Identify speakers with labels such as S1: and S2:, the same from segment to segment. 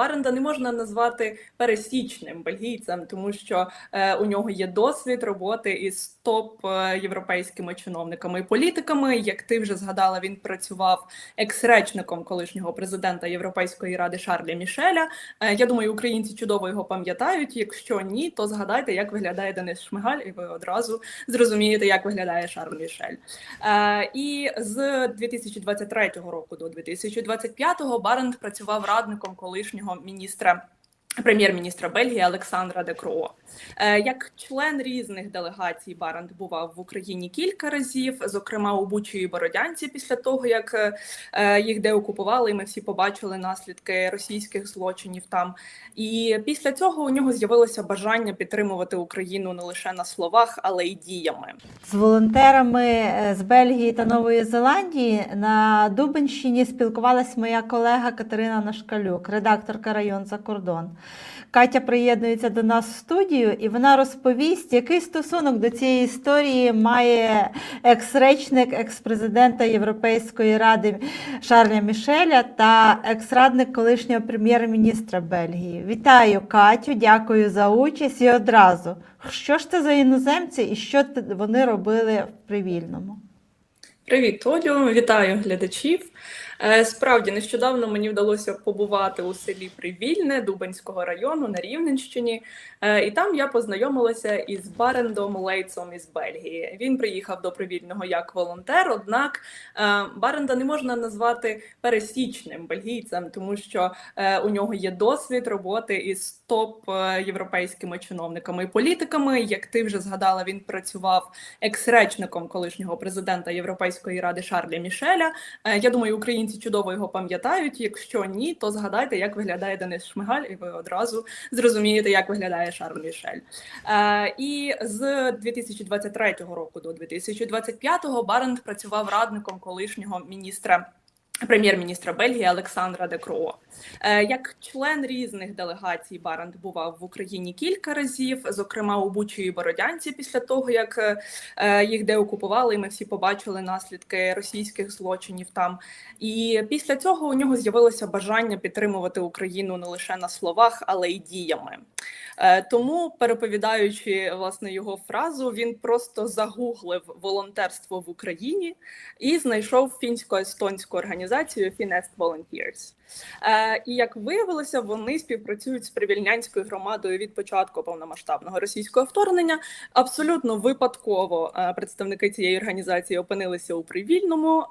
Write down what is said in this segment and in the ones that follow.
S1: Баренда не можна назвати пересічним бельгійцем, тому що е, у нього є досвід роботи із топ е, європейськими чиновниками і політиками. Як ти вже згадала, він працював екс-речником колишнього президента Європейської ради Шарля Мішеля. Е, я думаю, українці чудово його пам'ятають. Якщо ні, то згадайте, як виглядає Денис Шмигаль, і ви одразу зрозумієте, як виглядає Шарль Мішель. І з 2023 року до 2025 Барент працював радником колишнього міністра. Прем'єр-міністра Бельгії Олександра де Кроо. Е, Як член різних делегацій Барант бував в Україні кілька разів, зокрема у Бучі і Бородянці, після того як е, їх деокупували, і ми всі побачили наслідки російських злочинів там. І після цього у нього з'явилося бажання підтримувати Україну не лише на словах, але й діями.
S2: З волонтерами е, з Бельгії та Нової Зеландії на Дубенщині спілкувалась моя колега Катерина Нашкалюк, редакторка район за кордон. Катя приєднується до нас в студію, і вона розповість, який стосунок до цієї історії має екс-речник екс-президента Європейської ради Шарля Мішеля та екс-радник колишнього прем'єр-міністра Бельгії. Вітаю Катю, дякую за участь і одразу. Що ж це за іноземці і що вони робили в привільному?
S1: Привіт, Толю, вітаю глядачів. Е, Справді, нещодавно мені вдалося побувати у селі Привільне Дубенського району на Рівненщині, Е, і там я познайомилася із Барендом Лейтсом із Бельгії. Він приїхав до Привільного як волонтер, однак е, Баренда не можна назвати пересічним бельгійцем, тому що у нього є досвід роботи із топ е, європейськими чиновниками і політиками. Як ти вже згадала, він працював екс-речником колишнього президента Європейської ради Шарля Мішеля. Е, Я думаю, українці чудово його пам'ятають. Якщо ні, то згадайте, як виглядає Денис Шмигаль, і ви одразу зрозумієте, як виглядає Шарль Мішель. Е, І з 2023 року до 2025 Барент працював радником колишнього міністра. Прем'єр-міністра Бельгії Олександра де Кроо. Е, Як член різних делегацій Барант бував в Україні кілька разів, зокрема у Бучі і Бородянці, після того як е, їх деокупували, і ми всі побачили наслідки російських злочинів там. І після цього у нього з'явилося бажання підтримувати Україну не лише на словах, але й діями. Е, Тому, переповідаючи власне його фразу, він просто загуглив волонтерство в Україні і знайшов фінсько-естонську організацію Finest Volunteers. Е, І як виявилося, вони співпрацюють з привільнянською громадою від початку повномасштабного російського вторгнення. Абсолютно випадково е, представники цієї організації опинилися у привільному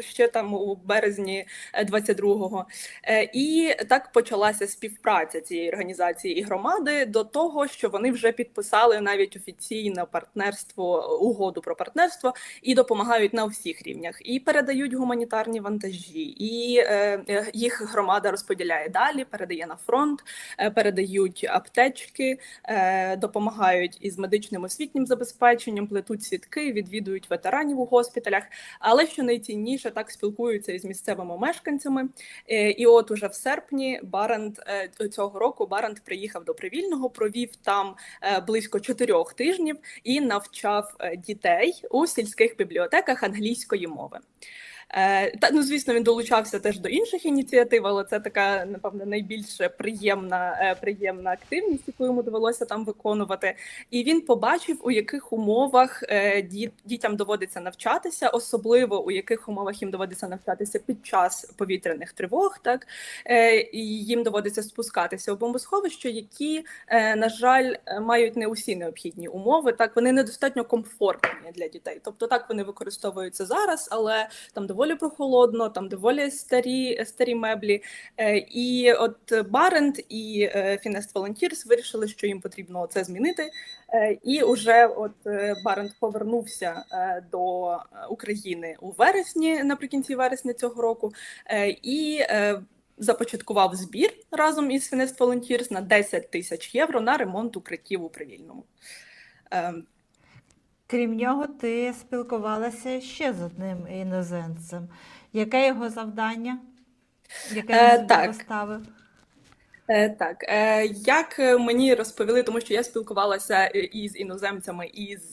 S1: ще там у березні е, 22-го. Е, І так почалася співпраця цієї організації громади до того, що вони вже підписали навіть офіційне партнерство, угоду про партнерство і допомагають на всіх рівнях, і передають гуманітарні вантажі, і е, їх громада розподіляє далі, передає на фронт, е, передають аптечки, е, допомагають із медичним освітнім забезпеченням, плетуть сітки, відвідують ветеранів у госпіталях. Але що найцінніше, так спілкуються із місцевими мешканцями. Е, І от уже в серпні Барент е, цього року Барент приїхав до Привільного, провів там е, близько чотирьох тижнів і навчав е, дітей у сільських бібліотеках англійської мови. Е, Та ну звісно, він долучався теж до інших ініціатив, але це така, напевно, найбільш приємна, е, приємна активність, яку йому довелося там виконувати. І він побачив, у яких умовах е, дітям доводиться навчатися, особливо у яких умовах їм доводиться навчатися під час повітряних тривог, так і їм доводиться спускатися у бомбосховище, які, на жаль, мають не усі необхідні умови. Так вони недостатньо комфортні для дітей. Тобто, так вони використовуються зараз, але там доволі прохолодно, там доволі старі, старі меблі. Е, І от Барент і Finest Volunteers вирішили, що їм потрібно це змінити. Е, І уже от е, Барент повернувся до України у вересні, наприкінці вересня цього року, і започаткував збір разом із Finest Volunteers на 10 тисяч євро на ремонт укриттів у Привільному.
S2: Крім нього, ти спілкувалася ще з одним іноземцем. Яке його завдання? Яке він е,
S1: так.
S2: поставив?
S1: Е, Так, е, як е, мені розповіли, тому що я спілкувалася із іноземцями, із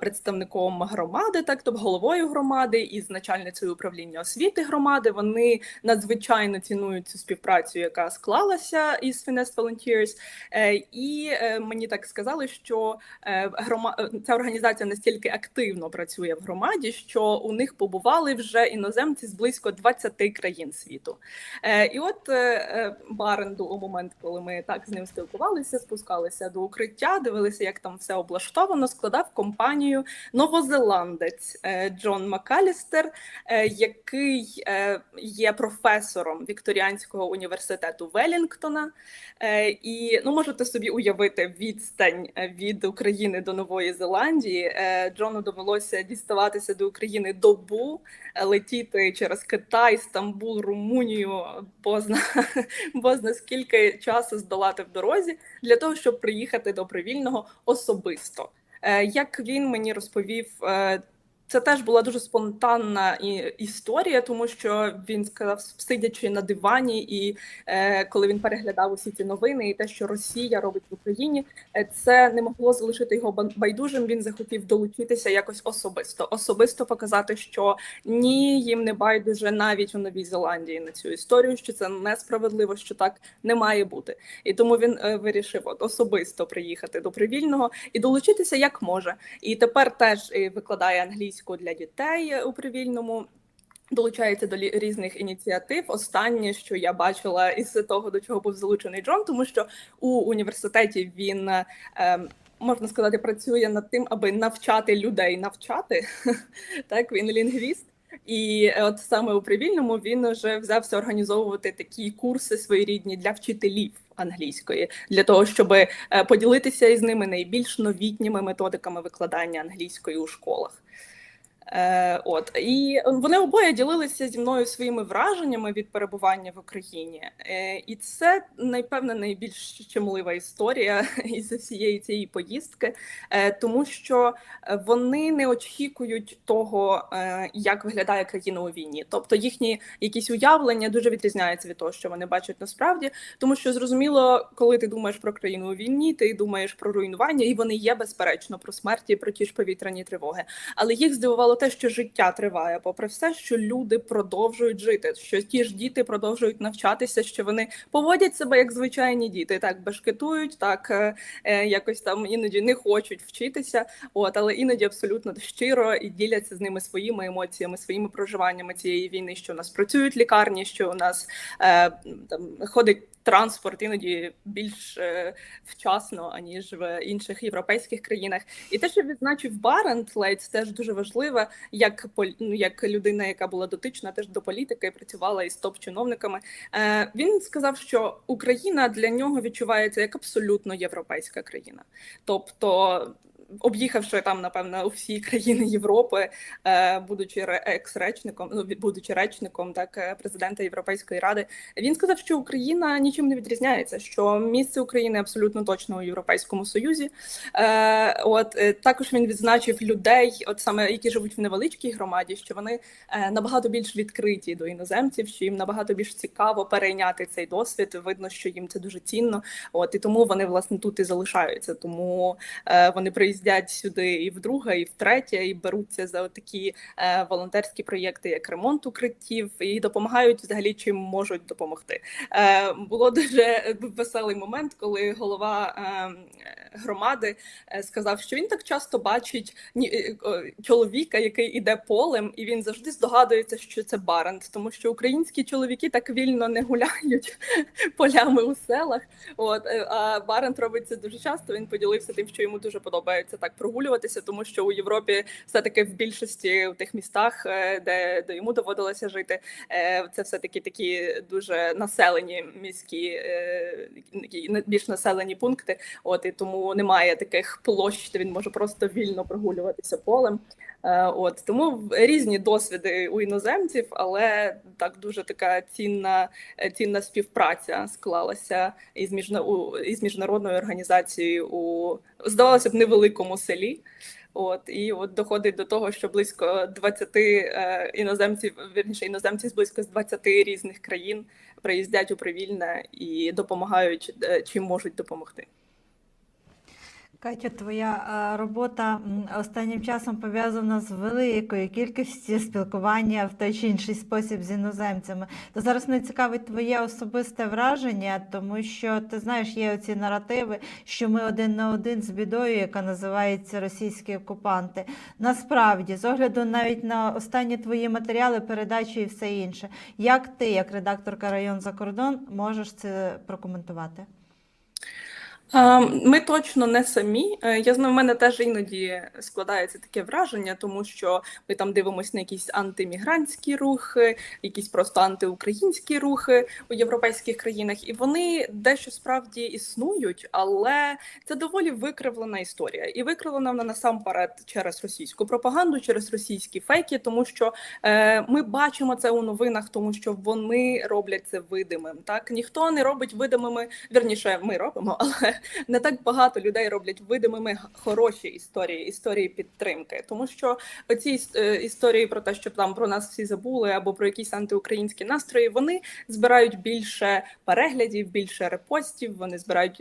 S1: представником громади, так тобто головою громади, із начальницею управління освіти громади. Вони надзвичайно цінують цю співпрацю, яка склалася із Finest Volunteers. І мені так сказали, що ця організація настільки активно працює в громаді, що у них побували вже іноземці з близько 20 країн світу. І от Баренду у момент, коли ми так з ним спілкувалися, спускалися до укриття, дивилися, як там все облаштовано, складав компанію новозеландець е, Джон Макалістер, е, який е, є професором Вікторіанського університету Велінгтона. І ну можете собі уявити відстань від України до Нової Зеландії. Джону довелося діставатися до України добу, летіти через Китай, Стамбул, Румунію, бозна, бозна скільки часу здолати в дорозі для того, щоб приїхати до привільного особисто. Е, Як він мені розповів, е, це теж була дуже спонтанна історія, тому що він сказав, сидячи на дивані, і е, коли він переглядав усі ці новини, і те, що Росія робить в Україні, е, це не могло залишити його байдужим. Він захотів долучитися якось особисто, особисто показати, що ні, їм не байдуже навіть у Новій Зеландії на цю історію, що це несправедливо, що так не має бути. І тому він е, вирішив от, особисто приїхати до привільного і долучитися як може. І тепер теж е, викладає англійську для дітей е, у привільному. Долучається до різних ініціатив. Останнє, що я бачила із того, до чого був залучений Джон, тому що у університеті він е, ем, можна сказати працює над тим, аби навчати людей навчати. Так, він лінгвіст. І е, от саме у привільному він вже взявся організовувати такі курси своєрідні для вчителів англійської, для того, щоб поділитися із ними найбільш новітніми методиками викладання англійської у школах. Е, от і вони обоє ділилися зі мною своїми враженнями від перебування в Україні, е, і це найпевне найбільш щемлива історія із всієї цієї поїздки, е, тому що вони не очікують того, е, як виглядає країна у війні. Тобто їхні якісь уявлення дуже відрізняються від того, що вони бачать насправді, тому що зрозуміло, коли ти думаєш про країну у війні, ти думаєш про руйнування, і вони є безперечно про смерті, про ті ж повітряні тривоги. Але їх здивувало те, що життя триває, попри все, що люди продовжують жити, що ті ж діти продовжують навчатися, що вони поводять себе як звичайні діти, так бешкетують, так е, е, якось там іноді не хочуть вчитися. От, але іноді абсолютно щиро і діляться з ними своїми емоціями, своїми проживаннями цієї війни, що у нас працюють лікарні, що у нас е, там ходить транспорт іноді більш е, вчасно аніж в інших європейських країнах. І те, що відзначив Барент Лейтс, теж дуже важливе, як ну, як людина, яка була дотична теж до політики, працювала із топ-чиновниками. Е, він сказав, що Україна для нього відчувається як абсолютно європейська країна, тобто. Об'їхавши там, напевно, всі країни Європи, е, будучи ре- екс-речником, ну будучи речником, так е, президента Європейської ради, він сказав, що Україна нічим не відрізняється, що місце України абсолютно точно у Європейському Союзі. Е, от також він відзначив людей, от саме які живуть в невеличкій громаді, що вони набагато більш відкриті до іноземців, що їм набагато більш цікаво перейняти цей досвід. Видно, що їм це дуже цінно. От і тому вони власне тут і залишаються. Тому вони приїздять сюди і вдруге, і втретє, і беруться за такі е, волонтерські проєкти, як ремонт укриттів, і допомагають взагалі чим можуть допомогти. Е, було дуже веселий момент, коли голова е, громади е, сказав, що він так часто бачить ні- е, чоловіка, який іде полем, і він завжди здогадується, що це Барент, тому що українські чоловіки так вільно не гуляють полями у селах. От е, а Барент робить дуже часто. Він поділився тим, що йому дуже подобається так прогулюватися, тому що у Європі все таки в більшості в тих містах, е, де, де йому доводилося жити, е, це все таки такі дуже населені міські, е, більш населені пункти. От і тому немає таких площ, де він може просто вільно прогулюватися полем. Е, От тому різні досвіди у іноземців, але так дуже така цінна, е, цінна співпраця склалася із із міжнародною організацією у здавалося б невеликому селі. От і от доходить до того, що близько 20 е, іноземців, вірніше іноземці з близько з 20 різних країн приїздять у Привільне і допомагають е, чим можуть допомогти.
S2: Катя, твоя е, робота останнім часом пов'язана з великою кількістю спілкування в той чи інший спосіб з іноземцями. То зараз мене цікавить твоє особисте враження, тому що ти знаєш, є оці наративи, що ми один на один з бідою, яка називається російські окупанти. Насправді, з огляду навіть на останні твої матеріали, передачі і все інше, як ти, як редакторка район за кордон, можеш це прокоментувати?
S1: Ми точно не самі. Е, Я знаю, в мене теж іноді складається таке враження, тому що ми там дивимося на якісь антимігрантські рухи, якісь просто антиукраїнські рухи у європейських країнах, і вони дещо справді існують, але це доволі викривлена історія, і викривлена вона насамперед через російську пропаганду, через російські фейки, тому що е, ми бачимо це у новинах, тому що вони роблять це видимим. Так ніхто не робить видимими, вірніше, ми робимо, але не так багато людей роблять видимими хороші історії, історії підтримки. Тому що оці е, історії про те, що там про нас всі забули, або про якісь антиукраїнські настрої, вони збирають більше переглядів, більше репостів, вони збирають.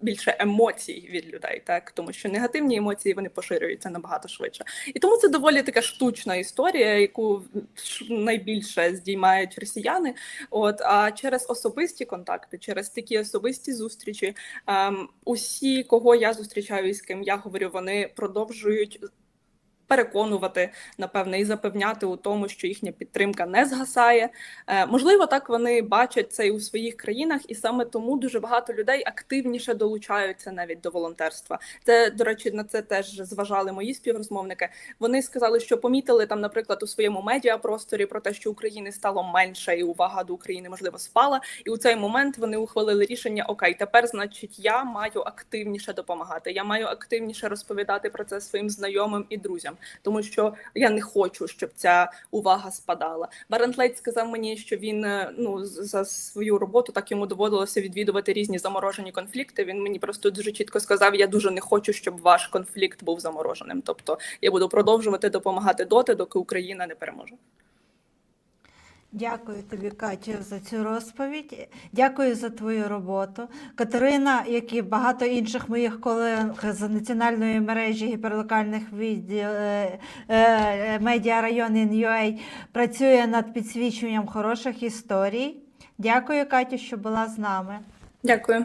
S1: Більше емоцій від людей, так тому що негативні емоції вони поширюються набагато швидше, і тому це доволі така штучна історія, яку найбільше здіймають росіяни. От а через особисті контакти, через такі особисті зустрічі, ем, усі, кого я зустрічаю і з ким я говорю, вони продовжують. Переконувати, напевне, і запевняти у тому, що їхня підтримка не згасає. Е, можливо, так вони бачать це і у своїх країнах, і саме тому дуже багато людей активніше долучаються навіть до волонтерства. Це, до речі, на це теж зважали мої співрозмовники. Вони сказали, що помітили там, наприклад, у своєму медіапросторі про те, що України стало менше, і увага до України можливо спала. І у цей момент вони ухвалили рішення: Окей, тепер, значить, я маю активніше допомагати. Я маю активніше розповідати про це своїм знайомим і друзям, тому що я не хочу, щоб ця увага спадала. Барентлейт сказав мені, що він е, ну за свою роботу так йому доводилося відвідувати різні заморожені конфлікти. Він мені просто дуже чітко сказав: я дуже не хочу, щоб ваш конфлікт був замороженим. Тобто я буду продовжувати допомагати доти, доки Україна не переможе.
S2: Дякую тобі, Катю, за цю розповідь. Дякую за твою роботу. Катерина, як і багато інших моїх колег з національної мережі гіперлокальних відділ е, е, медіа район NUA, працює над підсвічуванням хороших історій. Дякую, Катю, що була з нами.
S1: Дякую.